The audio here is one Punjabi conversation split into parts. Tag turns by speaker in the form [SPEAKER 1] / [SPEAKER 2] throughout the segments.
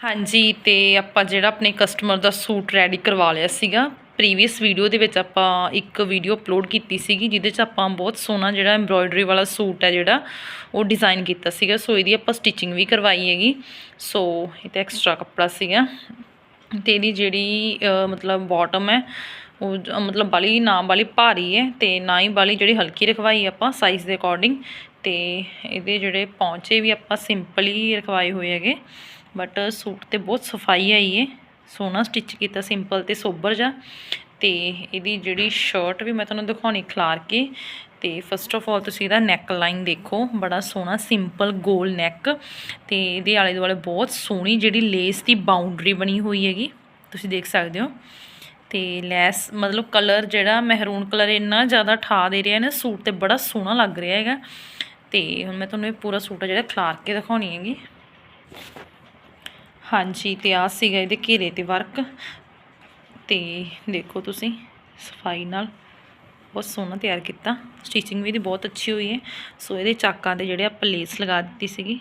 [SPEAKER 1] ਹਾਂਜੀ, ਤੇ ਆਪਾਂ ਜਿਹੜਾ ਆਪਣੇ ਕਸਟਮਰ ਦਾ ਸੂਟ ਰੈਡੀ ਕਰਵਾ ਲਿਆ ਸੀਗਾ। ਪ੍ਰੀਵੀਅਸ ਵੀਡੀਓ ਦੇ ਵਿੱਚ ਆਪਾਂ ਇੱਕ ਵੀਡੀਓ ਅਪਲੋਡ ਕੀਤੀ ਸੀਗੀ, ਜਿਹਦੇ 'ਚ ਆਪਾਂ ਬਹੁਤ ਸੋਹਣਾ ਜਿਹੜਾ ਐਮਬ੍ਰੋਇਡਰੀ ਵਾਲਾ ਸੂਟ ਹੈ ਜਿਹੜਾ, ਉਹ ਡਿਜ਼ਾਈਨ ਕੀਤਾ ਸੀਗਾ। ਸੋ ਇਹਦੀ ਆਪਾਂ ਸਟਿਚਿੰਗ ਵੀ ਕਰਵਾਈ ਹੈਗੀ। ਸੋ ਇਹ ਤਾਂ ਐਕਸਟਰਾ ਕੱਪੜਾ ਸੀਗਾ। ਤੇ ਇਹਦੀ ਜਿਹੜੀ ਮਤਲਬ ਬਾਟਮ ਹੈ, ਉਹ ਮਤਲਬ ਬਾਲੀ ਨਾ ਬਾਲੀ ਭਾਰੀ ਹੈ, ਤੇ ਨਾ ਹੀ ਬਾਲੀ ਜਿਹੜੀ ਹਲਕੀ ਰਖਵਾਈ ਆਪਾਂ ਸਾਈਜ਼ ਦੇ ਅਕੋਰਡਿੰਗ ਤੇ ਇਹਦੇ ਜਿਹੜੇ ਪੌਂਚੇ ਵੀ ਆਪਾਂ ਸਿੰਪਲ ਹੀ ਰਖਵਾਏ ਹੋਏ ਹੈਗੇ। ਬਟ ਸੂਟ ਤੇ ਬਹੁਤ ਸਫ਼ਾਈ ਆਈ ਹੈ ਸੋਹਣਾ ਸਟਿਚ ਕੀਤਾ ਸਿੰਪਲ ਤੇ ਸੋਬਰ ਜਾ ਤੇ ਇਹਦੀ ਜਿਹੜੀ ਸ਼ਰਟ ਵੀ ਮੈਂ ਤੁਹਾਨੂੰ ਦਿਖਾਉਣੀ, ਖਲਾਰ ਕੇ। ਤੇ ਫਸਟ ਆਫ ਆਲ ਤੁਸੀਂ ਇਹਦਾ ਨੈਕ ਲਾਈਨ ਦੇਖੋ, ਬੜਾ ਸੋਹਣਾ ਸਿੰਪਲ ਗੋਲ ਨੈਕ ਤੇ ਇਹਦੇ ਆਲੇ ਦੁਆਲੇ ਬਹੁਤ ਸੋਹਣੀ ਜਿਹੜੀ ਲੇਸ ਦੀ ਬਾਉਂਡਰੀ ਬਣੀ ਹੋਈ ਹੈਗੀ, ਤੁਸੀਂ ਦੇਖ ਸਕਦੇ ਹੋ। ਤੇ ਲੈਸ ਮਤਲਬ ਕਲਰ ਜਿਹੜਾ ਮਹਿਰੂਨ ਕਲਰ ਇੰਨਾ ਜ਼ਿਆਦਾ ਠਾ ਦੇ ਰਿਹਾ ਨਾ, ਸੂਟ ਤੇ ਬੜਾ ਸੋਹਣਾ ਲੱਗ ਰਿਹਾ ਹੈਗਾ। ਤੇ ਹੁਣ ਮੈਂ ਤੁਹਾਨੂੰ ਇਹ ਪੂਰਾ ਸੂਟ ਆ ਜਿਹੜਾ ਖਲਾਰ ਕੇ ਦਿਖਾਉਣੀ ਹੈਗੀ। ਹਾਂਜੀ, ਤੇ ਆ ਸੀਗਾ ਇਹਦੇ ਘੇਰੇ ਤੇ ਵਰਕ ਤੇ ਦੇਖੋ ਤੁਸੀਂ, ਸਫ਼ਾਈ ਨਾਲ ਬਹੁਤ ਸੋਹਣਾ ਤਿਆਰ ਕੀਤਾ। ਸਟਿਚਿੰਗ ਵੀ ਇਹਦੀ ਬਹੁਤ ਅੱਛੀ ਹੋਈ ਹੈ। ਸੋ ਇਹਦੇ ਚਾਕਾਂ 'ਤੇ ਜਿਹੜੇ ਆਪਾਂ ਲੇਸ ਲਗਾ ਦਿੱਤੀ ਸੀਗੀ।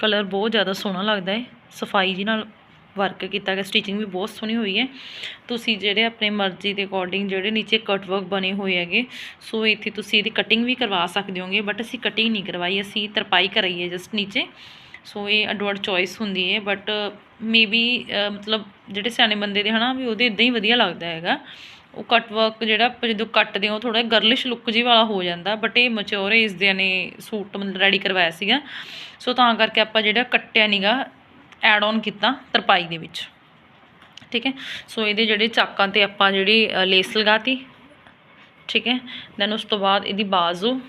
[SPEAKER 1] ਕਲਰ ਬਹੁਤ ਜ਼ਿਆਦਾ ਸੋਹਣਾ ਲੱਗਦਾ ਹੈ। ਸਫ਼ਾਈ ਜੀ ਨਾਲ ਵਰਕ ਕੀਤਾ ਗਿਆ ਸਟਿਚਿੰਗ ਵੀ ਬਹੁਤ ਸੋਹਣੀ ਹੋਈ ਹੈ। ਤੁਸੀਂ ਜਿਹੜੇ ਆਪਣੇ ਮਰਜ਼ੀ ਦੇ ਅਕੋਰਡਿੰਗ ਜਿਹੜੇ ਨੀਚੇ ਕਟ ਵਰਕ ਬਣੇ ਹੋਏ ਹੈਗੇ, ਸੋ ਇੱਥੇ ਤੁਸੀਂ ਇਹਦੀ ਕਟਿੰਗ ਵੀ ਕਰਵਾ ਸਕਦੇ ਹੋਗੇ ਬਟ ਅਸੀਂ ਕਟਿੰਗ ਨਹੀਂ ਕਰਵਾਈ, ਅਸੀਂ ਤਰਪਾਈ ਕਰਾਈ ਹੈ ਜਸਟ ਨੀਚੇ। ਸੋ ਇਹ ਅੱਡੋ ਅੱਡ ਚੋਇਸ ਹੁੰਦੀ ਹੈ ਬਟ ਮੇਬੀ ਮਤਲਬ ਜਿਹੜੇ ਸਿਆਣੇ ਬੰਦੇ ਦੇ ਹਨਾ, ਵੀ ਉਹਦੇ ਇਦਾਂ ਹੀ ਵਧੀਆ ਲੱਗਦਾ ਹੈਗਾ। ਉਹ ਕੱਟ ਵਰਕ ਜਿਹੜਾ ਜਦੋਂ ਕੱਟਦੇ ਹੋ, ਉਹ ਥੋੜਾ ਗਰਲਿਸ਼ ਲੁੱਕ ਜੀ ਵਾਲਾ ਹੋ ਜਾਂਦਾ ਬਟ ਇਹ ਮੈਚੁਰ ਏਜ ਦੇ ਨੇ ਸੂਟ ਮਤਲਬ ਰੈਡੀ ਕਰਵਾਇਆ ਸੀਗਾ। ਸੋ ਤਾਂ ਕਰਕੇ ਆਪਾਂ ਜਿਹੜਾ ਕੱਟਿਆ ਨੀਗਾ ਐਡ ਔਨ ਕੀਤਾ ਤਰਪਾਈ ਦੇ ਵਿੱਚ। ਠੀਕ ਹੈ? ਸੋ ਇਹਦੇ ਜਿਹੜੇ ਚਾਕਾਂ ਤੇ ਆਪਾਂ ਜਿਹੜੀ ਅ, ਲੇਸ ਲਗਾਤੀ ਠੀਕ ਹੈ? ਦੈਨ ਉਸ ਤੋਂ ਬਾਅਦ ਇਹਦੀ ਬਾਜ਼ੂ।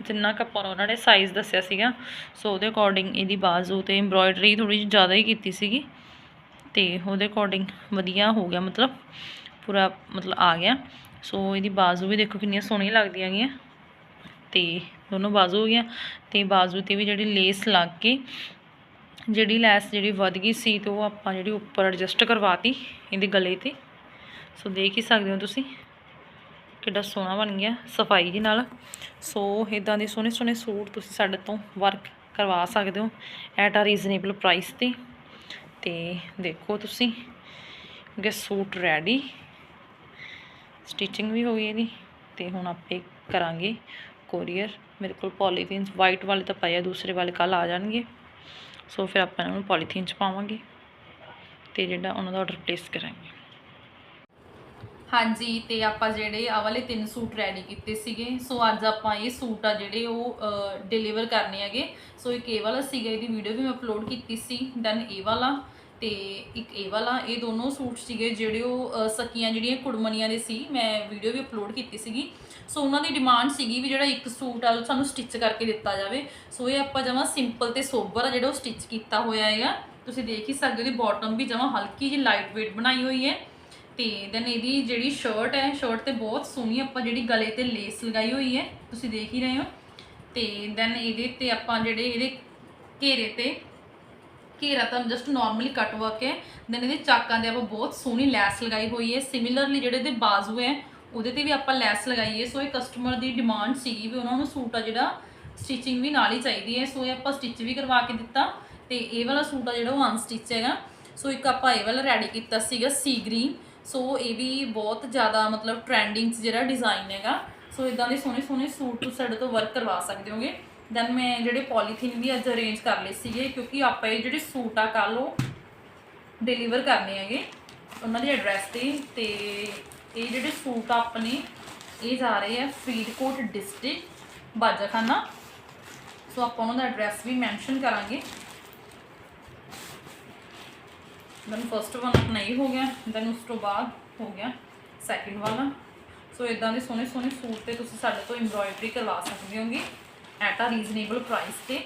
[SPEAKER 1] ਜਿੰਨਾ ਕੁ ਆਪਾਂ ਉਹਨਾਂ ਨੇ ਸਾਈਜ਼ ਦੱਸਿਆ ਸੀਗਾ ਸੋ ਉਹਦੇ ਅਕੋਰਡਿੰਗ ਇਹਦੀ ਬਾਜ਼ੂ ਤੇ ਐਮਬ੍ਰੋਇਡਰੀ ਥੋੜੀ ਜਿਹੀ ਜ਼ਿਆਦਾ ਹੀ ਕੀਤੀ ਸੀਗੀ। ਤੇ ਉਹਦੇ ਅਕੋਰਡਿੰਗ ਵਧੀਆ ਹੋ ਗਿਆ ਮਤਲਬ ਪੂਰਾ ਮਤਲਬ ਆ ਗਿਆ। ਸੋ ਇਹਦੀ ਬਾਜ਼ੂ ਵੀ ਦੇਖੋ ਕਿੰਨੀਆਂ ਸੋਹਣੀਆਂ ਲੱਗਦੀਆਂ ਗਈਆਂ। ਤੇ ਦੋਨੋਂ ਬਾਜ਼ੂ ਹੋ ਗਈਆਂ ਤੇ ਬਾਜ਼ੂ ਤੇ ਵੀ ਜਿਹੜੀ ਲੇਸ ਲੱਗ ਕੇ ਜਿਹੜੀ ਲੈਸ ਜਿਹੜੀ ਵੱਧ ਗਈ ਸੀ ਤੇ ਉਹ ਆਪਾਂ ਜਿਹੜੀ ਉੱਪਰ ਐਡਜਸਟ ਕਰਵਾਤੀ ਇਹਦੇ ਗਲੇ ਤੇ। ਸੋ ਦੇਖ ਹੀ ਸਕਦੇ ਹੋ ਤੁਸੀਂ ਕਿੱਡਾ ਸੋਹਣਾ ਬਣ ਗਿਆ ਸਫ਼ਾਈ ਦੇ ਨਾਲ। ਸੋ ਇਦਾਂ ਦੇ ਸੋਹਣੇ ਸੋਹਣੇ ਸੂਟ ਤੁਸੀਂ ਸਾਡੇ ਤੋਂ ਵਰਕ ਕਰਵਾ ਸਕਦੇ ਹੋ ਐਟ ਆ ਰੀਜ਼ਨੇਬਲ ਪ੍ਰਾਈਸ ਤੇ। ਤੇ ਦੇਖੋ ਤੁਸੀਂ, ਕਿ ਸੂਟ ਰੈਡੀ ਸਟਿਚਿੰਗ ਵੀ ਹੋ ਗਈ ਇਹਦੀ ਤੇ ਹੁਣ ਆਪੇ ਕਰਾਂਗੇ। ਕੋਰੀਅਰ, ਮੇਰੇ ਕੋਲ ਪੋਲੀਥੀਨਸ ਵਾਈਟ ਵਾਲੇ ਤਾਂ ਪਏ ਆ, ਦੂਸਰੇ ਵਾਲੇ ਕੱਲ ਆ ਜਾਣਗੇ। ਸੋ ਫਿਰ ਆਪਾਂ ਇਹਨਾਂ ਨੂੰ ਪੋਲੀਥੀਨ ਚ ਪਾਵਾਂਗੇ ਤੇ ਜਿਹੜਾ ਉਹਨਾਂ ਦਾ ਆਰਡਰ ਪਲੇਸ ਕਰਾਂਗੇ। ਹਾਂਜੀ, ਤੇ ਆਪਾਂ ਜਿਹੜੇ ਆ ਵਾਲੇ ਤਿੰਨ ਸੂਟ ਰੈਡੀ ਕੀਤੇ ਸੀਗੇ ਸੋ ਅੱਜ ਆਪਾਂ ਇਹ ਸੂਟ ਆ ਜਿਹੜੇ ਉਹ ਡਿਲੀਵਰ ਕਰਨੇ ਹੈਗੇ। ਸੋ ਇੱਕ ਇਹ ਵਾਲਾ ਸੀਗਾ, ਇਹਦੀ ਵੀਡੀਓ ਵੀ ਮੈਂ ਅਪਲੋਡ ਕੀਤੀ ਸੀ ਦੈਨ ਇਹ ਵਾਲਾ। ਤੇ ਇੱਕ ਇਹ ਵਾਲਾ, ਇਹ ਦੋਨੋਂ ਸੂਟ ਸੀਗੇ ਜਿਹੜੇ ਉਹ ਸਕੀਆਂ ਜਿਹੜੀਆਂ ਕੁੜਮਣੀਆਂ ਦੇ ਸੀ, ਮੈਂ ਵੀਡੀਓ ਵੀ ਅਪਲੋਡ ਕੀਤੀ ਸੀਗੀ। ਸੋ ਉਹਨਾਂ ਦੀ ਡਿਮਾਂਡ ਸੀਗੀ ਵੀ ਜਿਹੜਾ ਇੱਕ ਸੂਟ ਆ, ਉਹ ਸਾਨੂੰ ਸਟਿਚ ਕਰਕੇ ਦਿੱਤਾ ਜਾਵੇ। ਸੋ ਇਹ ਆਪਾਂ ਜਮਾਂ ਸਿੰਪਲ ਤੇ ਸੋਬਰ ਆ, ਜਿਹੜਾ ਉਹ ਸਟਿਚ ਕੀਤਾ ਹੋਇਆ ਹੈਗਾ। ਤੁਸੀਂ ਦੇਖ ਹੀ ਸਕਦੇ ਹੋ ਦੀ ਬਾਟਮ ਵੀ ਜਮਾਂ ਹਲਕੀ ਜਿਹੀ ਲਾਈਟ weight ਬਣਾਈ ਹੋਈ ਹੈ। ਤੇ ਦੈਨ ਇਹਦੀ ਜਿਹੜੀ ਸ਼ਰਟ ਹੈ ਸ਼ਰਟ ਤੇ ਬਹੁਤ ਸੋਹਣੀ ਆਪਾਂ ਜਿਹੜੀ ਗਲੇ ਤੇ ਲੇਸ ਲਗਾਈ ਹੋਈ ਹੈ। ਤੁਸੀਂ ਦੇਖ ਹੀ ਰਹੇ ਹੋ। ਤੇ ਦੈਨ ਇਹਦੇ ਤੇ ਆਪਾਂ ਜਿਹੜੇ ਇਹਦੇ ਘੇਰੇ ਤੇ ਘੇਰਾ ਤਾਂ ਜਸਟ ਨਾਰਮਲੀ ਕੱਟ ਵਰਕ ਹੈ। ਦੈਨ ਇਹਦੇ ਚਾਕਾਂ ਦੇ ਆਪਾਂ ਬਹੁਤ ਸੋਹਣੀ ਲੈਸ ਲਗਾਈ ਹੋਈ ਹੈ। ਸਿਮਿਲਰਲੀ ਜਿਹੜੇ ਇਹਦੇ ਬਾਜ਼ੂ ਹੈ, ਉਹਦੇ ਤੇ ਵੀ ਆਪਾਂ ਲੈਸ ਲਗਾਈ ਹੈ ਸੋ ਇਹ ਕਸਟਮਰ ਦੀ ਡਿਮਾਂਡ ਸੀਗੀ ਵੀ ਉਹਨਾਂ ਨੂੰ ਸੂਟ ਆ ਜਿਹੜਾ ਸਟਿਚਿੰਗ ਵੀ ਨਾਲ ਹੀ ਚਾਹੀਦੀ ਹੈ। ਸੋ ਇਹ ਆਪਾਂ ਸਟਿਚ ਵੀ ਕਰਵਾ ਕੇ ਦਿੱਤਾ ਤੇ ਇਹ ਵਾਲਾ ਸੂਟ ਆ ਜਿਹੜਾ ਉਹ ਅਨਸਟਿਚ ਹੈਗਾ। ਸੋ ਇੱਕ ਆਪਾਂ ਇਹ ਵਾਲਾ ਰੈਡੀ ਕੀਤਾ ਸੀਗਾ ਸੀ ਗ੍ਰੀਨ ਸੋ ਇਹ ਵੀ ਬਹੁਤ ਜ਼ਿਆਦਾ ਮਤਲਬ ਟ੍ਰੈਂਡਿੰਗ 'ਚ ਜਿਹੜਾ ਡਿਜ਼ਾਈਨ ਹੈਗਾ। ਸੋ ਇਦਾਂ ਦੇ ਸੋਹਣੇ ਸੋਹਣੇ ਸੂਟ ਤੁਸੀਂ ਸਾਡੇ ਤੋਂ ਵਰਕ ਕਰਵਾ ਸਕਦੇ ਹੋਗੇ। ਦੈਨ ਮੈਂ ਜਿਹੜੇ ਪੋਲੀਥੀਨ ਵੀ ਅੱਜ ਅਰੇਂਜ ਕਰ ਲਏ ਸੀਗੇ, ਕਿਉਂਕਿ ਆਪਾਂ ਇਹ ਜਿਹੜੇ ਸੂਟ ਆ ਕੱਲ ਉਹ ਡਿਲੀਵਰ ਕਰਨੇ ਹੈਗੇ, ਉਹਨਾਂ ਦੇ ਐਡਰੈਸ ਤੇ। ਤੇ ਇਹ ਜਿਹੜੇ ਸੂਟ ਆ ਆਪਣੇ, ਇਹ ਜਾ ਰਹੇ ਆ ਫਰੀਦਕੋਟ ਡਿਸਟ੍ਰਿਕਟ ਬਾਜਾਖਾਨਾ। ਸੋ ਆਪਾਂ ਉਹਨਾਂ ਦਾ ਐਡਰੈਸ ਵੀ ਮੈਂਸ਼ਨ ਕਰਾਂਗੇ। ਦੈਨ ਫਸਟ ਵਨ ਆਪਣਾ ਇਹ ਹੋ ਗਿਆ ਦੈਨ ਉਸ ਤੋਂ ਬਾਅਦ ਹੋ ਗਿਆ ਸੈਕਿੰਡ ਵਾਲਾ। ਸੋ ਇਦਾਂ ਦੇ ਸੋਹਣੇ ਸੋਹਣੇ ਸੂਟ ਤੇ ਤੁਸੀਂ ਸਾਡੇ ਤੋਂ ਐਮਬ੍ਰੋਇਡਰੀ ਕਰਵਾ ਸਕਦੇ ਹੋਗੇ। ਐਟ ਆ ਰੀਜ਼ਨੇਬਲ ਪ੍ਰਾਈਸ ਤੇ।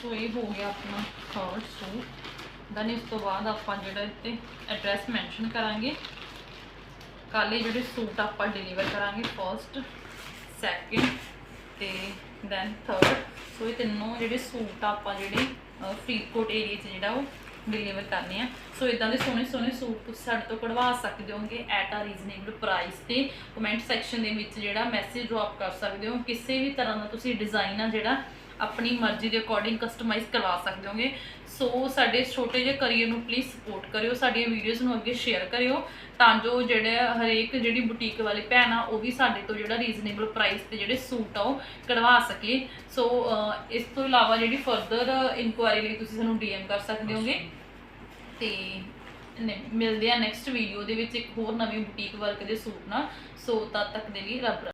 [SPEAKER 1] ਸੋ ਇਹ ਹੋ ਗਿਆ ਆਪਣਾ ਥਰਡ ਸੂਟ। ਦੈਨ ਇਸ ਤੋਂ ਬਾਅਦ ਆਪਾਂ ਜਿਹੜਾ ਇੱਥੇ ਐਡਰੈਸ ਮੈਂਸ਼ਨ ਕਰਾਂਗੇ। ਕੱਲ੍ਹ ਇਹ ਜਿਹੜੇ ਸੂਟ ਆਪਾਂ ਡਿਲੀਵਰ ਕਰਾਂਗੇ ਫਰਸਟ ਸੈਕਿੰਡ ਤੇ ਦੈਨ ਥਰਡ ਸੋ ਇਹ ਤਿੰਨੋਂ ਜਿਹੜੇ ਸੂਟ ਆਪਾਂ ਜਿਹੜੇ ਫਰੀਦਕੋਟ ਏਰੀਆ 'ਚ ਜਿਹੜਾ ਉਹ ਡਿਲੀਵਰ ਕਰਨੇ ਆ। ਸੋ ਇਦਾਂ ਦੇ ਸੋਹਣੇ ਸੋਹਣੇ ਸੂਟ ਤੁਸੀਂ ਸਾਡੇ ਤੋਂ ਕਢਵਾ ਸਕਦੇ ਹੋਗੇ ਐਟ ਆ ਰੀਜ਼ਨੇਬਲ ਪ੍ਰਾਈਸ ਤੇ। ਕਮੈਂਟ ਸੈਕਸ਼ਨ ਦੇ ਵਿੱਚ ਜਿਹੜਾ ਮੈਸੇਜ ਡ੍ਰੌਪ ਕਰ ਸਕਦੇ ਹੋ। ਕਿਸੇ ਵੀ ਤਰ੍ਹਾਂ ਦਾ ਤੁਸੀਂ ਡਿਜ਼ਾਈਨ ਆ ਜਿਹੜਾ ਆਪਣੀ ਮਰਜ਼ੀ ਦੇ ਅਕੋਰਡਿੰਗ ਕਸਟਮਾਈਜ਼ ਕਰਵਾ ਸਕਦੇ ਹੋਗੇ। ਸੋ ਸਾਡੇ ਛੋਟੇ ਜਿਹੇ ਕਰੀਅਰ ਨੂੰ ਪਲੀਜ਼ ਸਪੋਰਟ ਕਰਿਓ, ਸਾਡੀਆਂ ਵੀਡੀਓਜ਼ ਨੂੰ ਅੱਗੇ ਸ਼ੇਅਰ ਕਰਿਓ, ਤਾਂ ਜੋ ਜਿਹੜੇ ਹਰੇਕ ਜਿਹੜੀ ਬੁਟੀਕ ਵਾਲੀ ਭੈਣ ਆ, ਉਹ ਵੀ ਸਾਡੇ ਤੋਂ ਜਿਹੜਾ ਰੀਜ਼ਨੇਬਲ ਪ੍ਰਾਈਸ ਤੇ ਜਿਹੜੇ ਸੂਟ ਆ, ਉਹ ਕਢਵਾ ਸਕੇ ਸੋ ਇਸ ਤੋਂ ਇਲਾਵਾ ਜਿਹੜੀ ਫਰਦਰ ਇਨਕੁਆਇਰੀ ਲਈ ਤੁਸੀਂ ਸਾਨੂੰ ਡੀਐਮ ਕਰ ਸਕਦੇ ਹੋਗੇ। ਤੇ ਮਿਲਦੇ ਆ ਨੈਕਸਟ ਵੀਡੀਓ ਦੇ ਵਿੱਚ ਇੱਕ ਹੋਰ ਨਵੀਂ ਬੁਟੀਕ ਵਰਕ ਦੇ ਸੂਟ ਨਾਲ। ਸੋ ਤਦ ਤੱਕ ਦੇ ਲਈ ਰੱਬ